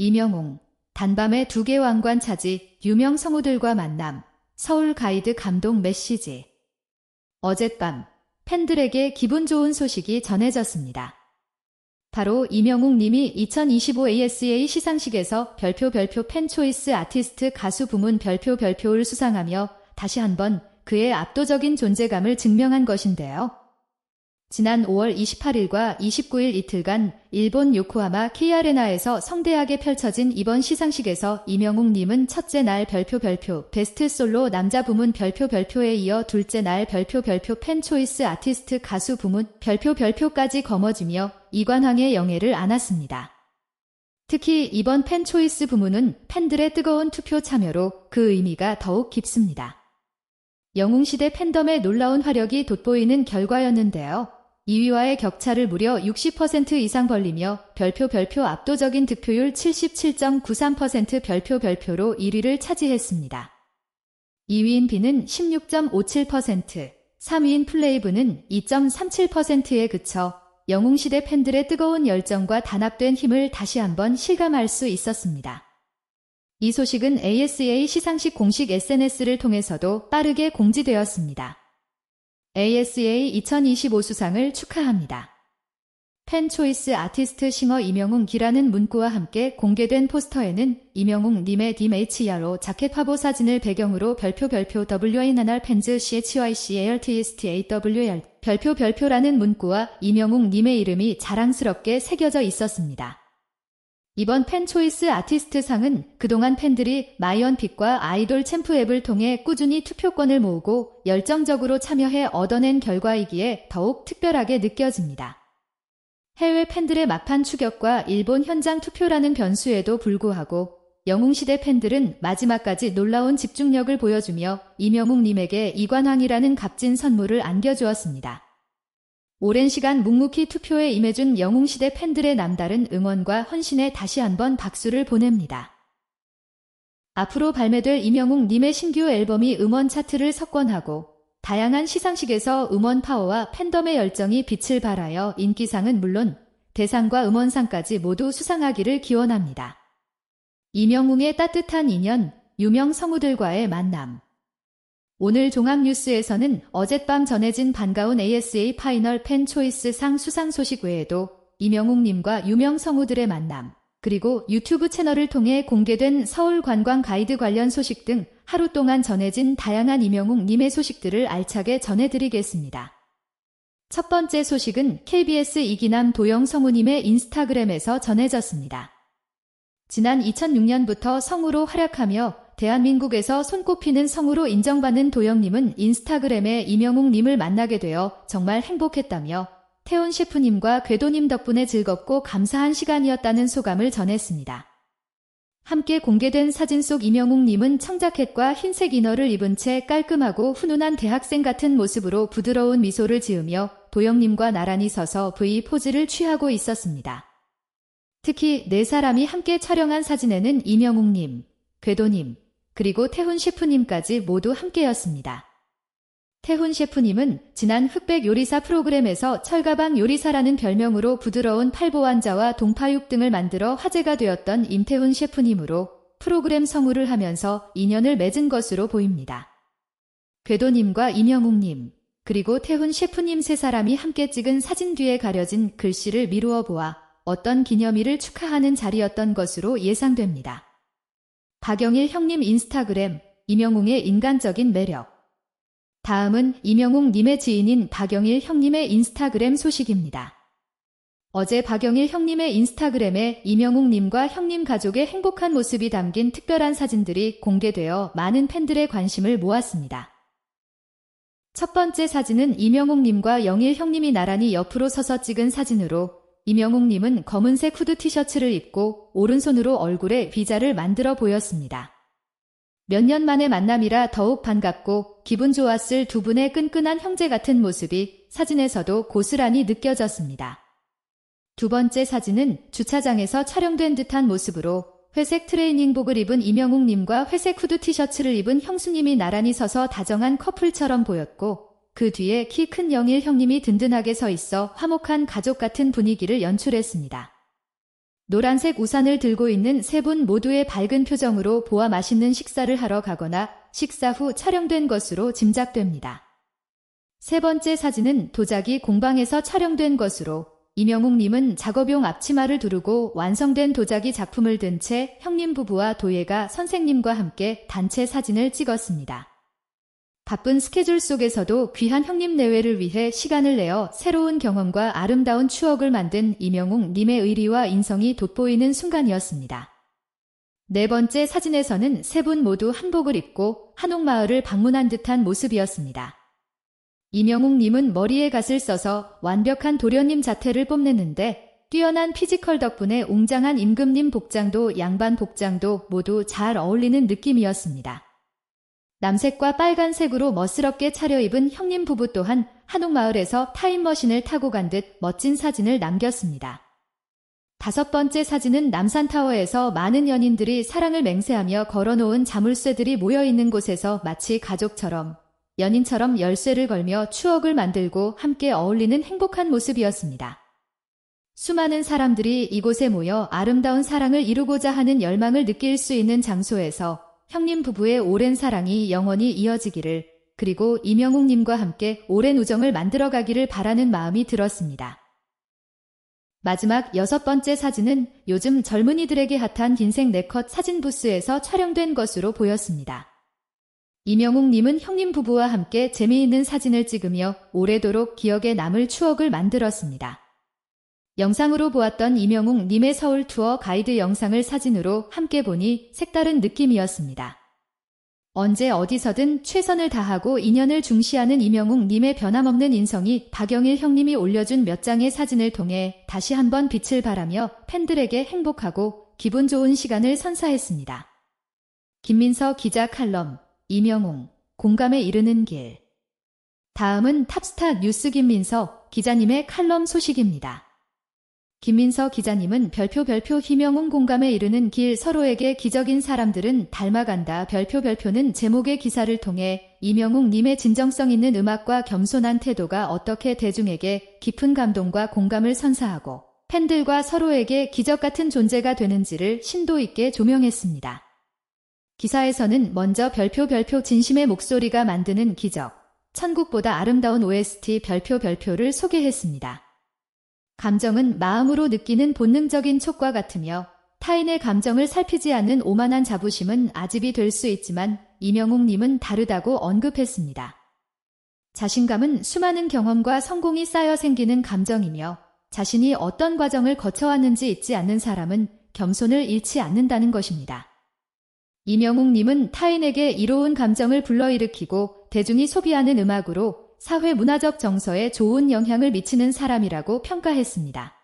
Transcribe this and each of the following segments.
이명웅, 단밤에 두개 왕관 차지, 유명 성우들과 만남, 서울 가이드 감동 메시지. 어젯밤, 팬들에게 기분 좋은 소식이 전해졌습니다. 바로 이명웅 님이 2025 ASA 시상식에서 별표 별표 팬 초이스 아티스트 가수 부문 별표 별표를 수상하며 다시 한번 그의 압도적인 존재감을 증명한 것인데요. 지난 5월 28일과 29일 이틀간 일본 요코하마 K아레나에서 성대하게 펼쳐진 이번 시상식에서 이명웅 님은 첫째 날 별표 별표 베스트 솔로 남자 부문 별표 별표에 이어 둘째 날 별표 별표 팬 초이스 아티스트 가수 부문 별표 별표까지 거머쥐며 이관왕의 영예를 안았습니다. 특히 이번 팬 초이스 부문은 팬들의 뜨거운 투표 참여로 그 의미가 더욱 깊습니다. 영웅시대 팬덤의 놀라운 화력이 돋보이는 결과였는데요. 2위와의 격차를 무려 60% 이상 벌리며 별표 별표 압도적인 득표율 77.93% 별표 별표로 1위를 차지했습니다. 2위인 비는 16.57%, 3위인 플레이브는 2.37%에 그쳐 영웅시대 팬들의 뜨거운 열정과 단합된 힘을 다시 한번 실감할 수 있었습니다. 이 소식은 ASA 시상식 공식 SNS를 통해서도 빠르게 공지되었습니다. ASA 2025 수상을 축하합니다. 팬 초이스 아티스트 싱어 이명웅 기라는 문구와 함께 공개된 포스터에는 이명웅 님의 DMH야로 자켓 화보 사진을 배경으로 별표 별표 나날 팬즈 CHYC ARTIST AWR 별표 별표라는 문구와 이명웅 님의 이름이 자랑스럽게 새겨져 있었습니다. 이번 팬 초이스 아티스트 상은 그동안 팬들이 마이언픽과 아이돌 챔프 앱을 통해 꾸준히 투표권을 모으고 열정적으로 참여해 얻어낸 결과이기에 더욱 특별하게 느껴집니다. 해외 팬들의 막판 추격과 일본 현장 투표라는 변수에도 불구하고 영웅시대 팬들은 마지막까지 놀라운 집중력을 보여주며 이명웅님에게 이관왕이라는 값진 선물을 안겨주었습니다. 오랜 시간 묵묵히 투표에 임해준 영웅시대 팬들의 남다른 응원과 헌신에 다시 한번 박수를 보냅니다. 앞으로 발매될 이명웅 님의 신규 앨범이 음원 차트를 석권하고 다양한 시상식에서 음원 파워와 팬덤의 열정이 빛을 발하여 인기상은 물론 대상과 음원상까지 모두 수상하기를 기원합니다. 이명웅의 따뜻한 인연, 유명 성우들과의 만남. 오늘 종합뉴스에서는 어젯밤 전해진 반가운 ASA 파이널 팬 초이스 상 수상 소식 외에도 이명웅님과 유명 성우들의 만남, 그리고 유튜브 채널을 통해 공개된 서울 관광 가이드 관련 소식 등 하루 동안 전해진 다양한 이명웅님의 소식들을 알차게 전해드리겠습니다. 첫 번째 소식은 KBS 이기남 도영 성우님의 인스타그램에서 전해졌습니다. 지난 2006년부터 성우로 활약하며 대한민국에서 손꼽히는 성우로 인정받는 도영님은 인스타그램에 이명웅님을 만나게 되어 정말 행복했다며 태훈 셰프님과 궤도님 덕분에 즐겁고 감사한 시간이었다는 소감을 전했습니다. 함께 공개된 사진 속 이명웅님은 청자켓과 흰색 이너를 입은 채 깔끔하고 훈훈한 대학생 같은 모습으로 부드러운 미소를 지으며 도영님과 나란히 서서 V 포즈를 취하고 있었습니다. 특히 네 사람이 함께 촬영한 사진에는 이명웅님, 궤도님, 그리고 태훈 셰프님까지 모두 함께였습니다. 태훈 셰프님은 지난 흑백 요리사 프로그램에서 철가방 요리사라는 별명으로 부드러운 팔보환자와 동파육 등을 만들어 화제가 되었던 임태훈 셰프님으로 프로그램 성우를 하면서 인연을 맺은 것으로 보입니다. 궤도님과 이명웅님, 그리고 태훈 셰프님 세 사람이 함께 찍은 사진 뒤에 가려진 글씨를 미루어 보아 어떤 기념일을 축하하는 자리였던 것으로 예상됩니다. 박영일 형님 인스타그램, 이명웅의 인간적인 매력. 다음은 이명웅 님의 지인인 박영일 형님의 인스타그램 소식입니다. 어제 박영일 형님의 인스타그램에 이명웅 님과 형님 가족의 행복한 모습이 담긴 특별한 사진들이 공개되어 많은 팬들의 관심을 모았습니다. 첫 번째 사진은 이명웅 님과 영일 형님이 나란히 옆으로 서서 찍은 사진으로 이명웅 님은 검은색 후드 티셔츠를 입고 오른손으로 얼굴에 비자를 만들어 보였습니다. 몇 년 만의 만남이라 더욱 반갑고 기분 좋았을 두 분의 끈끈한 형제 같은 모습이 사진에서도 고스란히 느껴졌습니다. 두 번째 사진은 주차장에서 촬영된 듯한 모습으로 회색 트레이닝복을 입은 이명웅님과 회색 후드 티셔츠를 입은 형수님이 나란히 서서 다정한 커플처럼 보였고 그 뒤에 키 큰 영일 형님이 든든하게 서 있어 화목한 가족 같은 분위기를 연출했습니다. 노란색 우산을 들고 있는 세 분 모두의 밝은 표정으로 보아 맛있는 식사를 하러 가거나 식사 후 촬영된 것으로 짐작됩니다. 세 번째 사진은 도자기 공방에서 촬영된 것으로 이명웅님은 작업용 앞치마를 두르고 완성된 도자기 작품을 든 채 형님 부부와 도예가 선생님과 함께 단체 사진을 찍었습니다. 바쁜 스케줄 속에서도 귀한 형님 내외를 위해 시간을 내어 새로운 경험과 아름다운 추억을 만든 이명웅 님의 의리와 인성이 돋보이는 순간이었습니다. 네 번째 사진에서는 세 분 모두 한복을 입고 한옥마을을 방문한 듯한 모습이었습니다. 이명웅 님은 머리에 갓을 써서 완벽한 도련님 자태를 뽐냈는데 뛰어난 피지컬 덕분에 웅장한 임금님 복장도 양반 복장도 모두 잘 어울리는 느낌이었습니다. 남색과 빨간색으로 멋스럽게 차려입은 형님 부부 또한 한옥마을에서 타임머신을 타고 간 듯 멋진 사진을 남겼습니다. 다섯 번째 사진은 남산타워에서 많은 연인들이 사랑을 맹세하며 걸어놓은 자물쇠들이 모여있는 곳에서 마치 가족처럼 연인처럼 열쇠를 걸며 추억을 만들고 함께 어울리는 행복한 모습이었습니다. 수많은 사람들이 이곳에 모여 아름다운 사랑을 이루고자 하는 열망을 느낄 수 있는 장소에서 형님 부부의 오랜 사랑이 영원히 이어지기를 그리고 이명웅님과 함께 오랜 우정을 만들어가기를 바라는 마음이 들었습니다. 마지막 여섯 번째 사진은 요즘 젊은이들에게 핫한 흰색 네컷 사진 부스에서 촬영된 것으로 보였습니다. 이명웅님은 형님 부부와 함께 재미있는 사진을 찍으며 오래도록 기억에 남을 추억을 만들었습니다. 영상으로 보았던 이명웅 님의 서울 투어 가이드 영상을 사진으로 함께 보니 색다른 느낌이었습니다. 언제 어디서든 최선을 다하고 인연을 중시하는 이명웅 님의 변함없는 인성이 박영일 형님이 올려준 몇 장의 사진을 통해 다시 한번 빛을 발하며 팬들에게 행복하고 기분 좋은 시간을 선사했습니다. 김민서 기자 칼럼, 이명웅, 공감에 이르는 길. 다음은 탑스타 뉴스 김민서 기자님의 칼럼 소식입니다. 김민서 기자님은 별표 별표 희명웅 공감에 이르는 길 서로에게 기적인 사람들은 닮아간다. 별표 별표는 제목의 기사를 통해 이명웅 님의 진정성 있는 음악과 겸손한 태도가 어떻게 대중에게 깊은 감동과 공감을 선사하고 팬들과 서로에게 기적 같은 존재가 되는지를 심도 있게 조명했습니다. 기사에서는 먼저 별표 별표 진심의 목소리가 만드는 기적, 천국보다 아름다운 OST 별표 별표를 소개했습니다. 감정은 마음으로 느끼는 본능적인 촉과 같으며 타인의 감정을 살피지 않는 오만한 자부심은 아집이 될 수 있지만 이명웅님은 다르다고 언급했습니다. 자신감은 수많은 경험과 성공이 쌓여 생기는 감정이며 자신이 어떤 과정을 거쳐왔는지 잊지 않는 사람은 겸손을 잃지 않는다는 것입니다. 이명웅님은 타인에게 이로운 감정을 불러일으키고 대중이 소비하는 음악으로 사회 문화적 정서에 좋은 영향을 미치는 사람이라고 평가했습니다.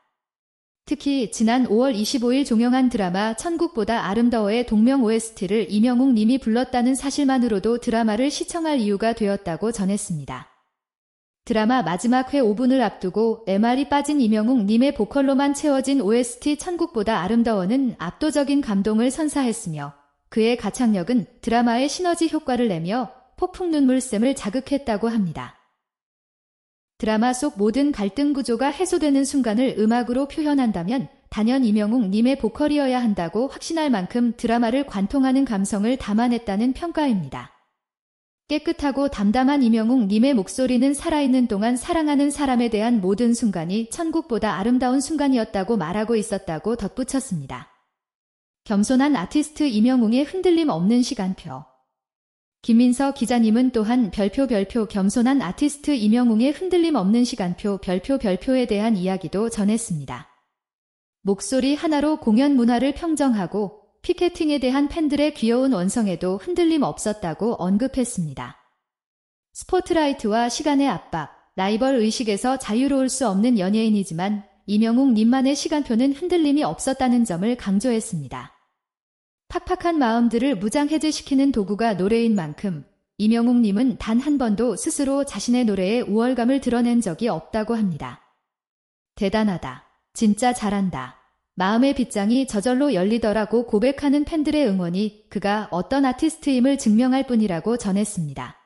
특히 지난 5월 25일 종영한 드라마 천국보다 아름다워의 동명 OST를 이명웅 님이 불렀다는 사실만으로도 드라마를 시청할 이유가 되었다고 전했습니다. 드라마 마지막 회 5분을 앞두고 MR이 빠진 이명웅 님의 보컬로만 채워진 OST 천국보다 아름다워는 압도적인 감동을 선사했으며 그의 가창력은 드라마의 시너지 효과를 내며 폭풍 눈물샘을 자극했다고 합니다. 드라마 속 모든 갈등 구조가 해소되는 순간을 음악으로 표현한다면 단연 이명웅 님의 보컬이어야 한다고 확신할 만큼 드라마를 관통하는 감성을 담아냈다는 평가입니다. 깨끗하고 담담한 이명웅 님의 목소리는 살아있는 동안 사랑하는 사람에 대한 모든 순간이 천국보다 아름다운 순간이었다고 말하고 있었다고 덧붙였습니다. 겸손한 아티스트 이명웅의 흔들림 없는 시간표 김민서 기자님은 또한 별표 별표 겸손한 아티스트 이명웅의 흔들림 없는 시간표 별표 별표에 대한 이야기도 전했습니다. 목소리 하나로 공연 문화를 평정하고 피케팅에 대한 팬들의 귀여운 원성에도 흔들림 없었다고 언급했습니다. 스포트라이트와 시간의 압박, 라이벌 의식에서 자유로울 수 없는 연예인이지만 이명웅 님만의 시간표는 흔들림이 없었다는 점을 강조했습니다. 팍팍한 마음들을 무장해제시키는 도구가 노래인 만큼 이명웅님은 단 한 번도 스스로 자신의 노래에 우월감을 드러낸 적이 없다고 합니다. 대단하다. 진짜 잘한다. 마음의 빗장이 저절로 열리더라고 고백하는 팬들의 응원이 그가 어떤 아티스트임을 증명할 뿐이라고 전했습니다.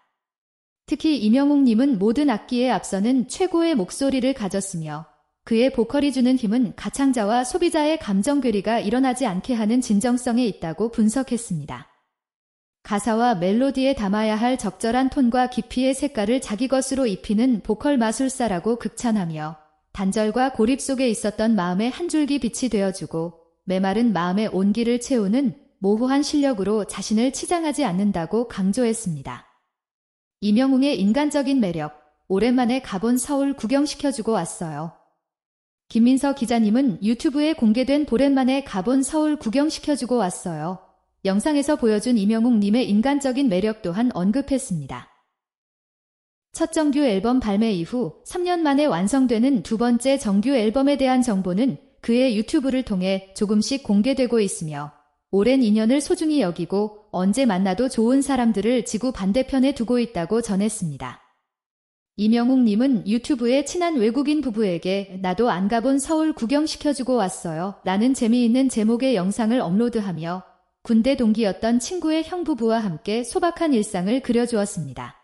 특히 이명웅님은 모든 악기에 앞서는 최고의 목소리를 가졌으며 그의 보컬이 주는 힘은 가창자와 소비자의 감정 괴리가 일어나지 않게 하는 진정성에 있다고 분석했습니다. 가사와 멜로디에 담아야 할 적절한 톤과 깊이의 색깔을 자기 것으로 입히는 보컬 마술사라고 극찬하며 단절과 고립 속에 있었던 마음의 한 줄기 빛이 되어주고 메마른 마음의 온기를 채우는 모호한 실력으로 자신을 치장하지 않는다고 강조했습니다. 이명웅의 인간적인 매력, 오랜만에 가본 서울 구경시켜주고 왔어요. 김민서 기자님은 유튜브에 공개된 오랜만에 가본 서울 구경시켜주고 왔어요. 영상에서 보여준 이명웅님의 인간적인 매력 또한 언급했습니다. 첫 정규 앨범 발매 이후 3년 만에 완성되는 두 번째 정규 앨범에 대한 정보는 그의 유튜브를 통해 조금씩 공개되고 있으며 오랜 인연을 소중히 여기고 언제 만나도 좋은 사람들을 지구 반대편에 두고 있다고 전했습니다. 이명웅님은 유튜브에 친한 외국인 부부에게 나도 안 가본 서울 구경시켜주고 왔어요. 라는 재미있는 제목의 영상을 업로드하며 군대 동기였던 친구의 형 부부와 함께 소박한 일상을 그려주었습니다.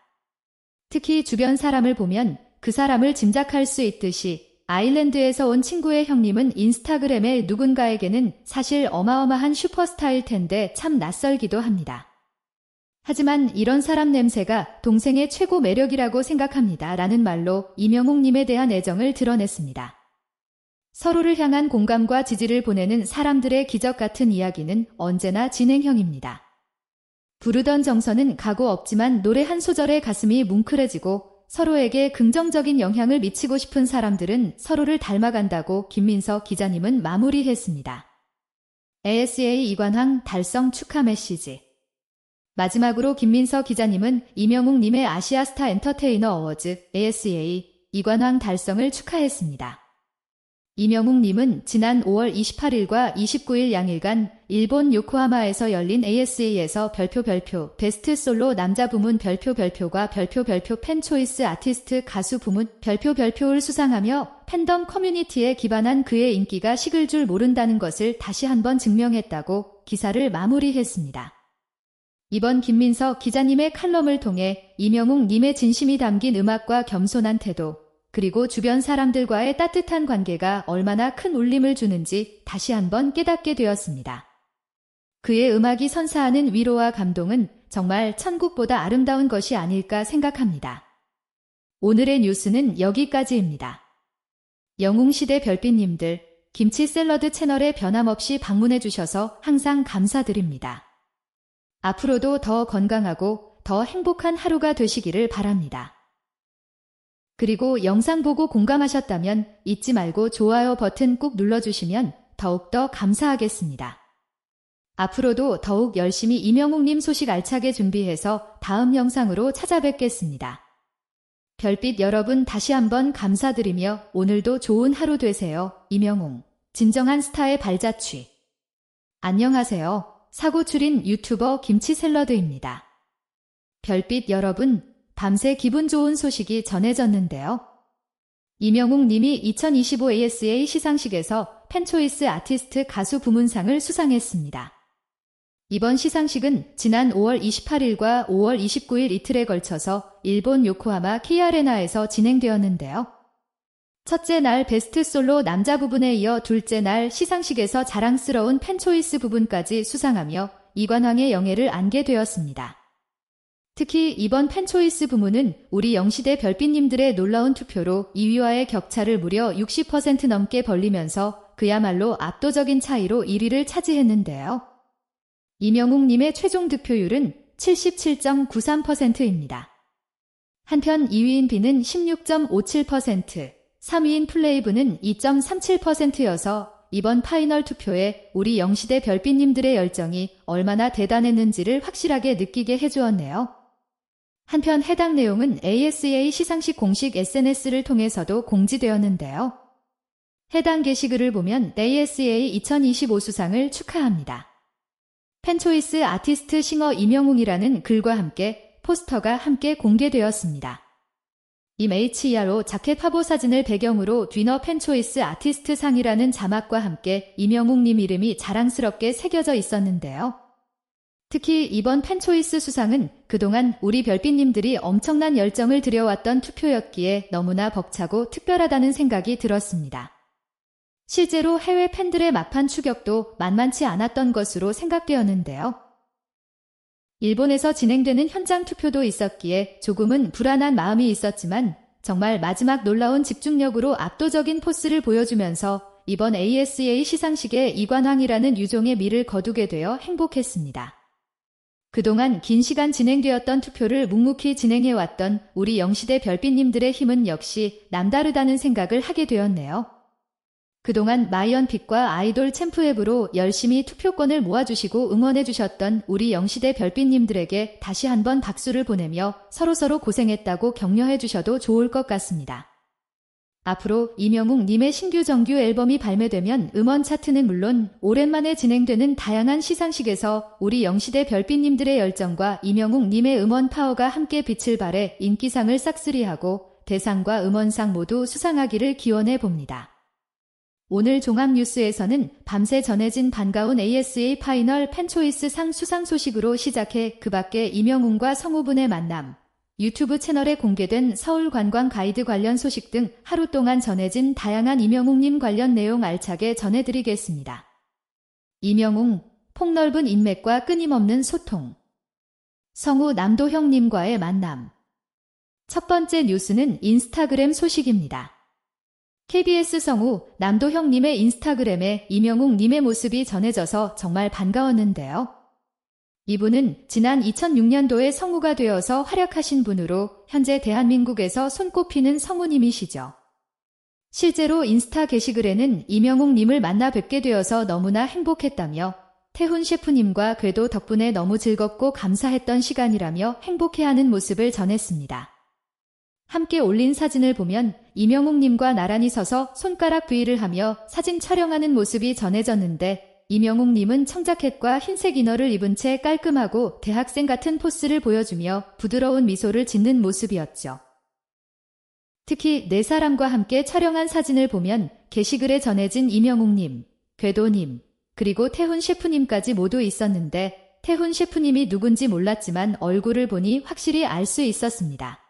특히 주변 사람을 보면 그 사람을 짐작할 수 있듯이 아일랜드에서 온 친구의 형님은 인스타그램에 누군가에게는 사실 어마어마한 슈퍼스타일 텐데 참 낯설기도 합니다. 하지만 이런 사람 냄새가 동생의 최고 매력이라고 생각합니다. 라는 말로 이명웅님에 대한 애정을 드러냈습니다. 서로를 향한 공감과 지지를 보내는 사람들의 기적 같은 이야기는 언제나 진행형입니다. 부르던 정서는 가고 없지만 노래 한 소절에 가슴이 뭉클해지고 서로에게 긍정적인 영향을 미치고 싶은 사람들은 서로를 닮아간다고 김민서 기자님은 마무리했습니다. ASA 이관왕 달성 축하 메시지 마지막으로 김민서 기자님은 이명웅님의 아시아스타 엔터테이너 어워즈 ASA 이관왕 달성을 축하했습니다. 이명웅님은 지난 5월 28일과 29일 양일간 일본 요코하마에서 열린 ASA에서 별표 별표 베스트 솔로 남자 부문 별표 별표과 별표 별표 팬 초이스 아티스트 가수 부문 별표 별표를 수상하며 팬덤 커뮤니티에 기반한 그의 인기가 식을 줄 모른다는 것을 다시 한번 증명했다고 기사를 마무리했습니다. 이번 김민서 기자님의 칼럼을 통해 이명웅 님의 진심이 담긴 음악과 겸손한 태도, 그리고 주변 사람들과의 따뜻한 관계가 얼마나 큰 울림을 주는지 다시 한번 깨닫게 되었습니다. 그의 음악이 선사하는 위로와 감동은 정말 천국보다 아름다운 것이 아닐까 생각합니다. 오늘의 뉴스는 여기까지입니다. 영웅시대 별빛님들, 김치 샐러드 채널에 변함없이 방문해 주셔서 항상 감사드립니다. 앞으로도 더 건강하고 더 행복한 하루가 되시기를 바랍니다. 그리고 영상 보고 공감하셨다면 잊지 말고 좋아요 버튼 꾹 눌러주시면 더욱더 감사하겠습니다. 앞으로도 더욱 열심히 이명웅님 소식 알차게 준비해서 다음 영상으로 찾아뵙겠습니다. 별빛 여러분 다시 한번 감사드리며 오늘도 좋은 하루 되세요. 이명웅. 진정한 스타의 발자취. 안녕하세요. 사고 줄인 유튜버 김치 샐러드입니다. 별빛 여러분, 밤새 기분 좋은 소식이 전해졌는데요. 이명웅 님이 2025 ASA 시상식에서 팬초이스 아티스트 가수 부문상을 수상했습니다. 이번 시상식은 지난 5월 28일과 5월 29일 이틀에 걸쳐서 일본 요코하마 K아레나에서 진행되었는데요. 첫째 날 베스트 솔로 남자 부분에 이어 둘째 날 시상식에서 자랑스러운 팬초이스 부분까지 수상하며 이관왕의 영예를 안게 되었습니다. 특히 이번 팬초이스 부문은 우리 영시대 별빛님들의 놀라운 투표로 2위와의 격차를 무려 60% 넘게 벌리면서 그야말로 압도적인 차이로 1위를 차지했는데요. 이명웅님의 최종 득표율은 77.93%입니다. 한편 2위인 비는 16.57%, 3위인 플레이브는 2.37%여서 이번 파이널 투표에 우리 영시대 별빛님들의 열정이 얼마나 대단했는지를 확실하게 느끼게 해주었네요. 한편 해당 내용은 ASA 시상식 공식 SNS를 통해서도 공지되었는데요. 해당 게시글을 보면 ASA 2025 수상을 축하합니다. 팬초이스 아티스트 싱어 이명웅이라는 글과 함께 포스터가 함께 공개되었습니다. 임 HERO 자켓 화보 사진을 배경으로 뒤너 팬초이스 아티스트 상이라는 자막과 함께 이명웅님 이름이 자랑스럽게 새겨져 있었는데요. 특히 이번 팬초이스 수상은 그동안 우리 별빛님들이 엄청난 열정을 들여왔던 투표였기에 너무나 벅차고 특별하다는 생각이 들었습니다. 실제로 해외 팬들의 막판 추격도 만만치 않았던 것으로 생각되었는데요. 일본에서 진행되는 현장 투표도 있었기에 조금은 불안한 마음이 있었지만 정말 마지막 놀라운 집중력으로 압도적인 포스를 보여주면서 이번 ASA 시상식에 이관왕이라는 유종의 미를 거두게 되어 행복했습니다. 그동안 긴 시간 진행되었던 투표를 묵묵히 진행해왔던 우리 영시대 별빛님들의 힘은 역시 남다르다는 생각을 하게 되었네요. 그동안 마이언픽과 아이돌 챔프앱으로 열심히 투표권을 모아주시고 응원해주셨던 우리 영시대 별빛님들에게 다시 한번 박수를 보내며 서로서로 고생했다고 격려해주셔도 좋을 것 같습니다. 앞으로 이명웅 님의 신규 정규 앨범이 발매되면 음원 차트는 물론 오랜만에 진행되는 다양한 시상식에서 우리 영시대 별빛님들의 열정과 이명웅 님의 음원 파워가 함께 빛을 발해 인기상을 싹쓸이하고 대상과 음원상 모두 수상하기를 기원해 봅니다. 오늘 종합뉴스에서는 밤새 전해진 반가운 ASA 파이널 팬초이스 상 수상 소식으로 시작해 그 밖에 이명웅과 성우분의 만남, 유튜브 채널에 공개된 서울 관광 가이드 관련 소식 등 하루 동안 전해진 다양한 이명웅님 관련 내용 알차게 전해드리겠습니다. 이명웅, 폭넓은 인맥과 끊임없는 소통. 성우 남도형님과의 만남. 첫 번째 뉴스는 인스타그램 소식입니다. KBS 성우 남도 형님의 인스타그램에 이명웅 님의 모습이 전해져서 정말 반가웠는데요. 이분은 지난 2006년도에 성우가 되어서 활약하신 분으로 현재 대한민국에서 손꼽히는 성우님이시죠. 실제로 인스타 게시글에는 이명웅 님을 만나 뵙게 되어서 너무나 행복했다며 태훈 셰프님과 궤도 덕분에 너무 즐겁고 감사했던 시간이라며 행복해하는 모습을 전했습니다. 함께 올린 사진을 보면 이명웅님과 나란히 서서 손가락 부위를 하며 사진 촬영하는 모습이 전해졌는데 이명웅님은 청자켓과 흰색 이너를 입은 채 깔끔하고 대학생 같은 포스를 보여주며 부드러운 미소를 짓는 모습이었죠. 특히 네 사람과 함께 촬영한 사진을 보면 게시글에 전해진 이명웅님, 궤도님, 그리고 태훈 셰프님까지 모두 있었는데 태훈 셰프님이 누군지 몰랐지만 얼굴을 보니 확실히 알 수 있었습니다.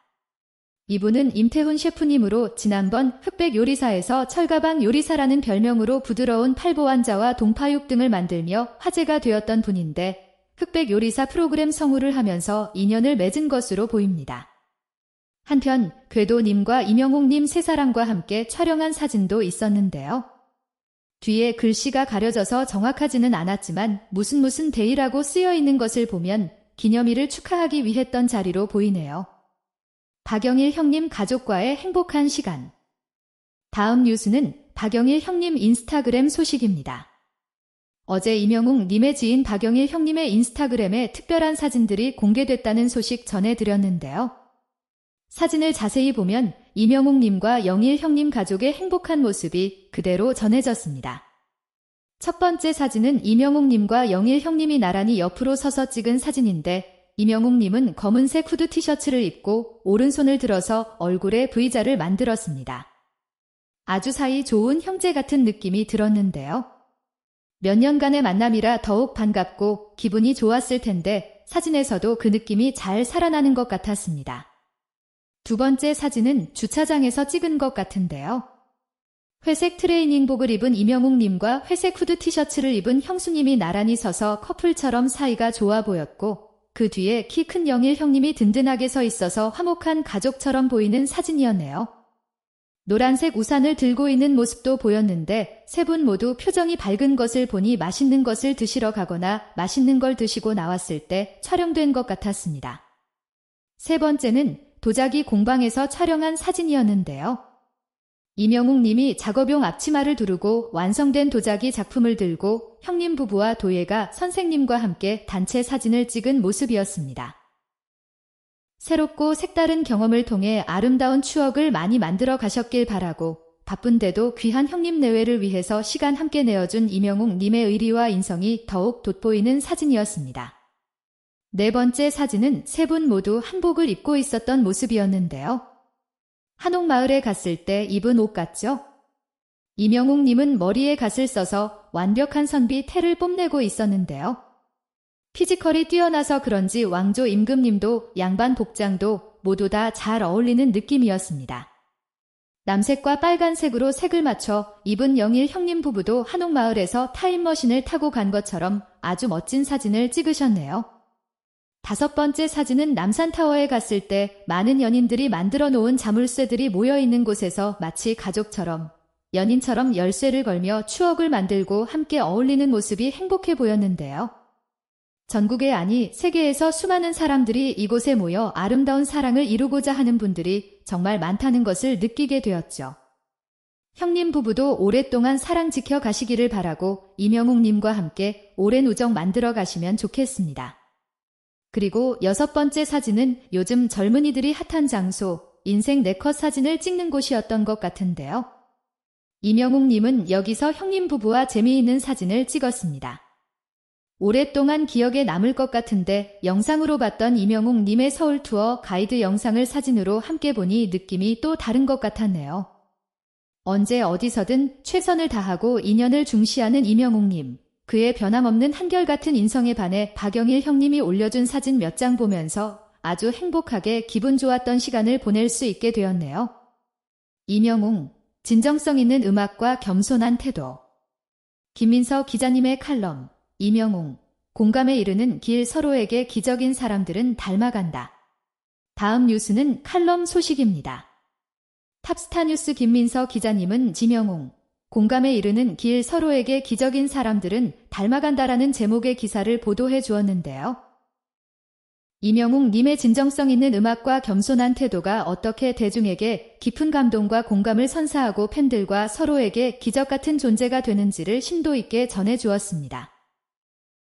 이분은 임태훈 셰프님으로 지난번 흑백 요리사에서 철가방 요리사라는 별명으로 부드러운 팔보환자와 동파육 등을 만들며 화제가 되었던 분인데 흑백 요리사 프로그램 성우를 하면서 인연을 맺은 것으로 보입니다. 한편 궤도님과 이명옥님 세 사람과 함께 촬영한 사진도 있었는데요. 뒤에 글씨가 가려져서 정확하지는 않았지만 무슨 무슨 데이라고 쓰여 있는 것을 보면 기념일을 축하하기 위했던 자리로 보이네요. 박영일 형님 가족과의 행복한 시간. 다음 뉴스는 박영일 형님 인스타그램 소식입니다. 어제 이명웅 님의 지인 박영일 형님의 인스타그램에 특별한 사진들이 공개됐다는 소식 전해드렸는데요. 사진을 자세히 보면 이명웅 님과 영일 형님 가족의 행복한 모습이 그대로 전해졌습니다. 첫 번째 사진은 이명웅 님과 영일 형님이 나란히 옆으로 서서 찍은 사진인데 이명웅님은 검은색 후드 티셔츠를 입고 오른손을 들어서 얼굴에 V자를 만들었습니다. 아주 사이 좋은 형제 같은 느낌이 들었는데요. 몇 년간의 만남이라 더욱 반갑고 기분이 좋았을 텐데 사진에서도 그 느낌이 잘 살아나는 것 같았습니다. 두 번째 사진은 주차장에서 찍은 것 같은데요. 회색 트레이닝복을 입은 이명웅님과 회색 후드 티셔츠를 입은 형수님이 나란히 서서 커플처럼 사이가 좋아 보였고 그 뒤에 키 큰 영일 형님이 든든하게 서 있어서 화목한 가족처럼 보이는 사진이었네요. 노란색 우산을 들고 있는 모습도 보였는데 세 분 모두 표정이 밝은 것을 보니 맛있는 것을 드시러 가거나 맛있는 걸 드시고 나왔을 때 촬영된 것 같았습니다. 세 번째는 도자기 공방에서 촬영한 사진이었는데요. 이명웅 님이 작업용 앞치마를 두르고 완성된 도자기 작품을 들고 형님 부부와 도예가 선생님과 함께 단체 사진을 찍은 모습이었습니다. 새롭고 색다른 경험을 통해 아름다운 추억을 많이 만들어 가셨길 바라고 바쁜데도 귀한 형님 내외를 위해서 시간 함께 내어준 이명웅 님의 의리와 인성이 더욱 돋보이는 사진이었습니다. 네 번째 사진은 세 분 모두 한복을 입고 있었던 모습이었는데요. 한옥마을에 갔을 때 입은 옷 같죠? 이명웅님은 머리에 갓을 써서 완벽한 선비 태를 뽐내고 있었는데요. 피지컬이 뛰어나서 그런지 왕조 임금님도 양반 복장도 모두 다 잘 어울리는 느낌이었습니다. 남색과 빨간색으로 색을 맞춰 입은 영일 형님 부부도 한옥마을에서 타임머신을 타고 간 것처럼 아주 멋진 사진을 찍으셨네요. 다섯 번째 사진은 남산타워에 갔을 때 많은 연인들이 만들어 놓은 자물쇠들이 모여 있는 곳에서 마치 가족처럼 연인처럼 열쇠를 걸며 추억을 만들고 함께 어울리는 모습이 행복해 보였는데요. 전국에 아니 세계에서 수많은 사람들이 이곳에 모여 아름다운 사랑을 이루고자 하는 분들이 정말 많다는 것을 느끼게 되었죠. 형님 부부도 오랫동안 사랑 지켜 가시기를 바라고 이명웅님과 함께 오랜 우정 만들어 가시면 좋겠습니다. 그리고 여섯 번째 사진은 요즘 젊은이들이 핫한 장소, 인생 네컷 사진을 찍는 곳이었던 것 같은데요. 이명웅님은 여기서 형님 부부와 재미있는 사진을 찍었습니다. 오랫동안 기억에 남을 것 같은데 영상으로 봤던 이명웅님의 서울 투어 가이드 영상을 사진으로 함께 보니 느낌이 또 다른 것 같았네요. 언제 어디서든 최선을 다하고 인연을 중시하는 이명웅님. 그의 변함없는 한결같은 인성에 반해 박영일 형님이 올려준 사진 몇 장 보면서 아주 행복하게 기분 좋았던 시간을 보낼 수 있게 되었네요. 이명웅, 진정성 있는 음악과 겸손한 태도. 김민서 기자님의 칼럼, 이명웅, 공감에 이르는 길 서로에게 기적인 사람들은 닮아간다. 다음 뉴스는 칼럼 소식입니다. 탑스타 뉴스 김민서 기자님은 지명웅, 공감에 이르는 길 서로에게 기적인 사람들은 닮아간다라는 제목의 기사를 보도해 주었는데요. 이명웅 님의 진정성 있는 음악과 겸손한 태도가 어떻게 대중에게 깊은 감동과 공감을 선사하고 팬들과 서로에게 기적 같은 존재가 되는지를 심도 있게 전해 주었습니다.